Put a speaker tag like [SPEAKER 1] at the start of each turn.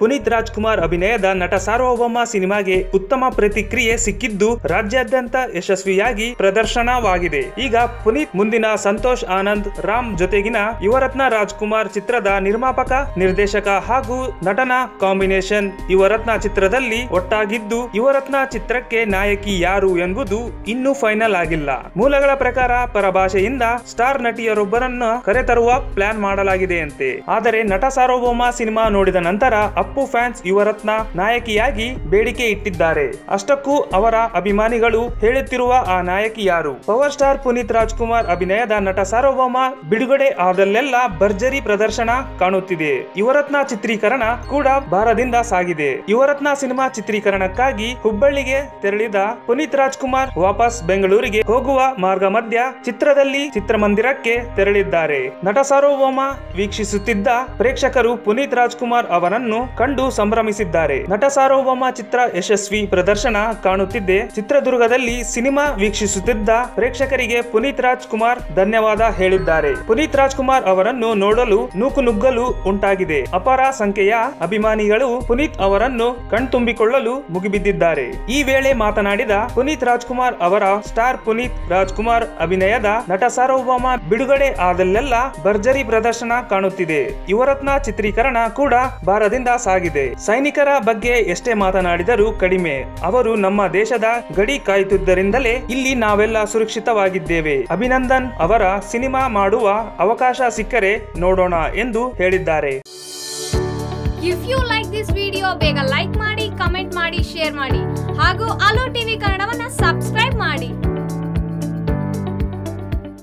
[SPEAKER 1] ಪುನೀತ್ ರಾಜ್ಕುಮಾರ್ ಅಭಿನಯದ ನಟ ಸಾರ್ವಭೌಮ ಸಿನಿಮಾಗೆ ಉತ್ತಮ ಪ್ರತಿಕ್ರಿಯೆ ಸಿಕ್ಕಿದ್ದು ರಾಜ್ಯಾದ್ಯಂತ ಯಶಸ್ವಿಯಾಗಿ ಪ್ರದರ್ಶನವಾಗಿದೆ. ಈಗ ಪುನೀತ್, ಮುಂದಿನ ಸಂತೋಷ್ ಆನಂದ್, ರಾಮ್ ಜೊತೆಗಿನ ಯುವರತ್ನ ರಾಜ್ಕುಮಾರ್ ಚಿತ್ರದ ನಿರ್ಮಾಪಕ, ನಿರ್ದೇಶಕ ಹಾಗೂ ನಟನ ಕಾಂಬಿನೇಷನ್ ಯುವರತ್ನ ಚಿತ್ರದಲ್ಲಿ ಒಟ್ಟಾಗಿದ್ದು, ಯುವರತ್ನ ಚಿತ್ರಕ್ಕೆ ನಾಯಕಿ ಯಾರು ಎಂಬುದು ಇನ್ನೂ ಫೈನಲ್ ಆಗಿಲ್ಲ. ಮೂಲಗಳ ಪ್ರಕಾರ ಪರಭಾಷೆಯಿಂದ ಸ್ಟಾರ್ ನಟಿಯರೊಬ್ಬರನ್ನು ಕರೆತರುವ ಪ್ಲಾನ್ ಮಾಡಲಾಗಿದೆಯಂತೆ. ಆದರೆ ನಟ ಸಾರ್ವಭೌಮ ಸಿನಿಮಾ ನೋಡಿದ ನಂತರ ಅಪ್ಪು ಫ್ಯಾನ್ಸ್ ಯುವರತ್ನ ನಾಯಕಿಯಾಗಿ ಬೇಡಿಕೆ ಇಟ್ಟಿದ್ದಾರೆ. ಅಷ್ಟಕ್ಕೂ ಅವರ ಅಭಿಮಾನಿಗಳು ಹೇಳುತ್ತಿರುವ ಆ ನಾಯಕಿ ಯಾರು? ಪವರ್ ಸ್ಟಾರ್ ಪುನೀತ್ ರಾಜ್ಕುಮಾರ್ ಅಭಿನಯದ ನಟ ಸಾರ್ವಭೌಮ ಬಿಡುಗಡೆ ಆದಲ್ಲೆಲ್ಲ ಭರ್ಜರಿ ಪ್ರದರ್ಶನ ಕಾಣುತ್ತಿದೆ. ಯುವರತ್ನ ಚಿತ್ರೀಕರಣ ಕೂಡ ಭಾರದಿಂದ ಸಾಗಿದೆ. ಯುವರತ್ನ ಸಿನಿಮಾ ಚಿತ್ರೀಕರಣಕ್ಕಾಗಿ ಹುಬ್ಬಳ್ಳಿಗೆ ತೆರಳಿದ ಪುನೀತ್ ರಾಜ್ಕುಮಾರ್ ವಾಪಸ್ ಬೆಂಗಳೂರಿಗೆ ಹೋಗುವ ಮಾರ್ಗ ಮಧ್ಯ ಚಿತ್ರದಲ್ಲಿ ಚಿತ್ರಮಂದಿರಕ್ಕೆ ತೆರಳಿದ್ದಾರೆ. ನಟ ಸಾರ್ವಭೌಮ ವೀಕ್ಷಿಸುತ್ತಿದ್ದ ಪ್ರೇಕ್ಷಕರು ಪುನೀತ್ ರಾಜ್ಕುಮಾರ್ ಅವರನ್ನು ಕಂಡು ಸಂಭ್ರಮಿಸಿದ್ದಾರೆ. ನಟ ಸಾರ್ವಭೌಮ ಚಿತ್ರ ಯಶಸ್ವಿ ಪ್ರದರ್ಶನ ಕಾಣುತ್ತಿದ್ದೆ. ಚಿತ್ರದುರ್ಗದಲ್ಲಿ ಸಿನಿಮಾ ವೀಕ್ಷಿಸುತ್ತಿದ್ದ ಪ್ರೇಕ್ಷಕರಿಗೆ ಪುನೀತ್ ರಾಜ್ಕುಮಾರ್ ಧನ್ಯವಾದ ಹೇಳಿದ್ದಾರೆ. ಪುನೀತ್ ರಾಜ್ಕುಮಾರ್ ಅವರನ್ನು ನೋಡಲು ನೂಕು ನುಗ್ಗಲು ಉಂಟಾಗಿದೆ. ಅಪಾರ ಸಂಖ್ಯೆಯ ಅಭಿಮಾನಿಗಳು ಪುನೀತ್ ಅವರನ್ನು ಕಣ್ತುಂಬಿಕೊಳ್ಳಲು ಮುಗಿಬಿದ್ದಿದ್ದಾರೆ. ಈ ವೇಳೆ ಮಾತನಾಡಿದ ಪುನೀತ್ ರಾಜ್ಕುಮಾರ್ ಅವರ ಸ್ಟಾರ್ ಪುನೀತ್ ರಾಜ್ಕುಮಾರ್ ಅಭಿನಯದ ನಟ ಸಾರ್ವಭೌಮ ಬಿಡುಗಡೆ ಆದಲ್ಲೆಲ್ಲ ಭರ್ಜರಿ ಪ್ರದರ್ಶನ ಕಾಣುತ್ತಿದೆ. ಯುವರತ್ನ ಚಿತ್ರೀಕರಣ ಕೂಡ ಭಾರದಿಂದ ಸಾಗಿದೆ. ಸೈನಿಕರ ಬಗ್ಗೆ ಎಷ್ಟೇ ಮಾತನಾಡಿದರೂ ಕಡಿಮೆ. ಅವರು ನಮ್ಮ ದೇಶದ ಗಡಿ ಕಾಯುತ್ತಿದ್ದರಿಂದಲೇ ಇಲ್ಲಿ ನಾವೆಲ್ಲ ಸುರಕ್ಷಿತವಾಗಿದ್ದೇವೆ. ಅಭಿನಂದನ್ ಅವರ ಸಿನಿಮಾ ಮಾಡುವ ಅವಕಾಶ ಸಿಕ್ಕರೆ ನೋಡೋಣ ಎಂದು ಹೇಳಿದ್ದಾರೆ.
[SPEAKER 2] If you like this video ಬೇಗ ಲೈಕ್ ಮಾಡಿ ಕಮೆಂಟ್ ಮಾಡಿ ಶೇರ್ ಮಾಡಿ. ಹಾಗೂ ಅಲೋ ಟಿವಿ ಕನ್ನಡವನ್ನ